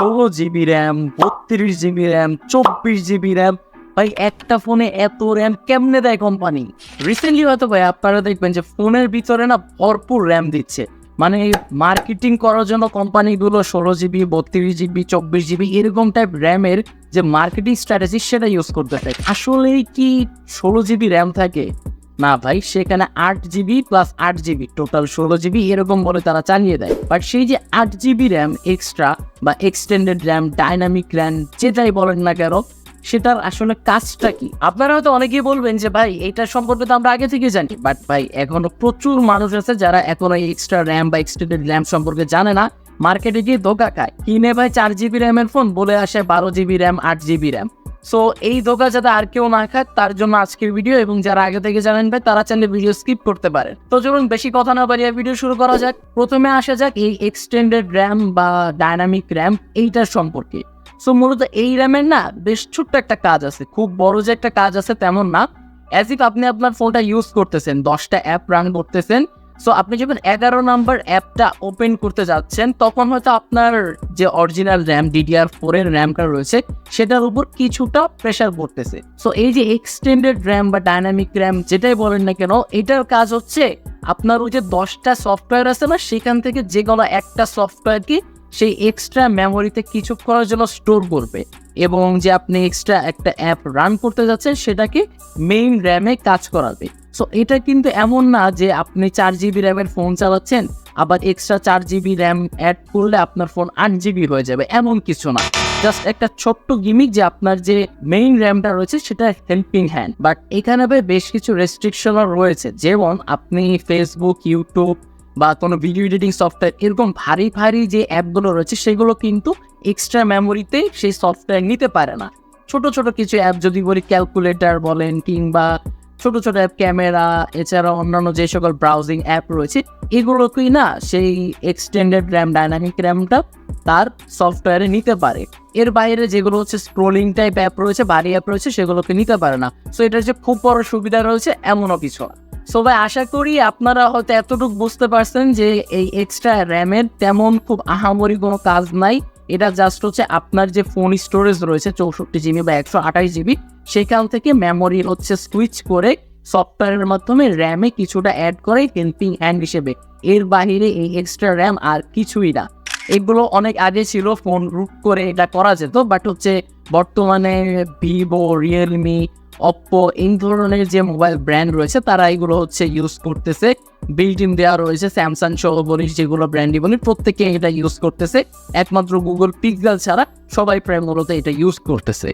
ষোলো GB RAM, বত্রিশ GB RAM, চব্বিশ জিবি র্যাম। ভাই, একটা ফোনে এত র্যাম কেমনে দেয় কোম্পানি রিসেন্টলি হয়তো ভাই আপনারা দেখবেন যে ফোনের ভিতরে না ভরপুর র্যাম দিচ্ছে। মানে মার্কেটিং করার জন্য কোম্পানিগুলো ষোলো জিবি, বত্রিশ জিবি, চব্বিশ জিবি, এরকম টাইপ র্যামের যে মার্কেটিং স্ট্র্যাটেজি সেটা ইউজ করতে চাই আসলেই কি ষোলো জিবি র্যাম থাকে? না ভাই, সেখানে আট জিবি প্লাস আট জিবি টোটাল ষোলো জিবি এরকম বলে তারা চালিয়ে দেয়। বাট সেই যে আট জিবি র্যাম এক্সট্রা বা এক্সটেন্ডেড র্যাম ডাইনামিক র্যাম যেটাই বলেন না কেন, সেটার আসলে কাজটা কি? আপনারা হয়তো অনেকেই বলবেন যে, ভাই, এটা সম্পর্কে তো আমরা আগে থেকে জানি। বাট ভাই, এখনও প্রচুর মানুষ আছে যারা এখনও এক্সট্রা র্যাম বা এক্সটেন্ডেড র্যাম সম্পর্কে জানে না। মার্কেটে গিয়ে ধোকা খায়। কিনে ভাই চার জিবি র্যামের ফোন বলে আসে বারো জিবি র্যাম আট জিবি র্যাম সো এই ধোকা যাতে আর কেউ না খায়, তার জন্য আজকের ভিডিও এবং যারা আগে থেকে জানেন ভাই, তারা চাইলে ভিডিও স্কিপ করতে পারে তো চলুন, বেশি কথা না বাড়িয়ে ভিডিও শুরু করা যাক। প্রথমে আসা যাক এই এক্সটেন্ডেড র্যাম বা ডাইনামিক র্যাম এইটার সম্পর্কে। সো মূলত এই র্যামের না বেশ ছোট্ট একটা কাজ আছে। খুব বড় যে একটা কাজ আছে তেমন না। অ্যাজ ইফ আপনি আপনার ফোনটা ইউজ করতেছেন, দশটা অ্যাপ রান করতেছেন। সো আপনি যখন এগারো নাম্বার অ্যাপটা ওপেন করতে যাচ্ছেন, তখন হয়তো আপনার যে অরিজিনাল র্যাম ডিডিআর ফোরের র্যামটা রয়েছে, সেটার উপর কিছুটা প্রেশার পড়তেছে। সো এই যে এক্সটেন্ডেড র্যাম বা ডাইনামিক র্যাম যেটাই বলেন না কেন, এটার কাজ হচ্ছে আপনার ওই যে দশটা সফটওয়্যার আছে না, সেখান থেকে যে কোনো একটা সফটওয়্যারকে সেই এক্সট্রা মেমোরিতে কিছু করার জন্য স্টোর করবে। এবং যে আপনি এক্সট্রা একটা অ্যাপ রান করতে যাচ্ছেন, সেটাকে মেইন র্যামে কাজ করাবে। সো এটা কিন্তু এমন না যে আপনি চার জিবি র্যামের ফোন চালাচ্ছেন, আবার এক্সট্রা চার জিবি র্যাম অ্যাড করলে আপনার ফোন আট জিবি হয়ে যাবে। এমন কিছু না। জাস্ট একটা ছোট্ট গিমিক যে আপনার যে মেইন র্যামটা রয়েছে, সেটা হেল্পিং হ্যান্ড বাট এখানে বেশ কিছু রেস্ট্রিকশনও রয়েছে। যেমন আপনি ফেসবুক ইউটিউব বা কোনো ভিডিও এডিটিং সফটওয়্যার এরকম ভারী ভারী যে অ্যাপগুলো রয়েছে, সেগুলো কিন্তু এক্সট্রা মেমোরিতে সেই সফটওয়্যার নিতে পারে না। ছোট ছোট কিছু অ্যাপ যদি বলি ক্যালকুলেটর বলেন কিংবা ছোট ছোট অ্যাপ ক্যামেরা এছাড়া অন্যান্য যে সকল ব্রাউজিং অ্যাপ রয়েছে, এগুলোকেই না সেই এক্সটেন্ডেড র্যাম ডাইনামিক র্যামটা তার সফটওয়্যারে নিতে পারে। এর বাইরে যেগুলো হচ্ছে স্ক্রোলিং টাইপ অ্যাপ রয়েছে ভারী অ্যাপ রয়েছে, সেগুলোকে নিতে পারে না। সো এটার যে খুব বড় সুবিধা রয়েছে, এমনও কিছু না। সো ভাই, আশা করি আপনারা হয়তো এতটুকু বুঝতে পারছেন যে এই এক্সট্রা র্যামের তেমন খুব আহামরি কোনো কাজ নাই। এটা জাস্ট হচ্ছে আপনার যে ফোন স্টোরেজ রয়েছে, চৌষট্টি জিবি বা একশো আঠাশ জিবি সেখান থেকে মেমোরি হচ্ছে সুইচ করে সফটওয়্যারের মাধ্যমে র্যামে কিছুটা অ্যাড করে হেল্পিং হ্যান্ড হিসেবে। এর বাইরে এই এক্সট্রা র্যাম আর কিছুই না। এগুলো অনেক আগে ছিল ফোন রুট করে এটা করা যেত বাট হচ্ছে বর্তমানে ভিভো রিয়েলমি অপ্পো এই ধরনের যে মোবাইল ব্র্যান্ড রয়েছে, তারা এগুলো হচ্ছে ইউজ করতেছে। বিল্ট ইন দেওয়া রয়েছে স্যামসাং সহ বলি যেগুলো ব্র্যান্ডই বলি, প্রত্যেকে এটা ইউজ করতেছে। একমাত্র গুগল পিক্সেল ছাড়া সবাই প্রায় মূলত এটা ইউজ করতেছে।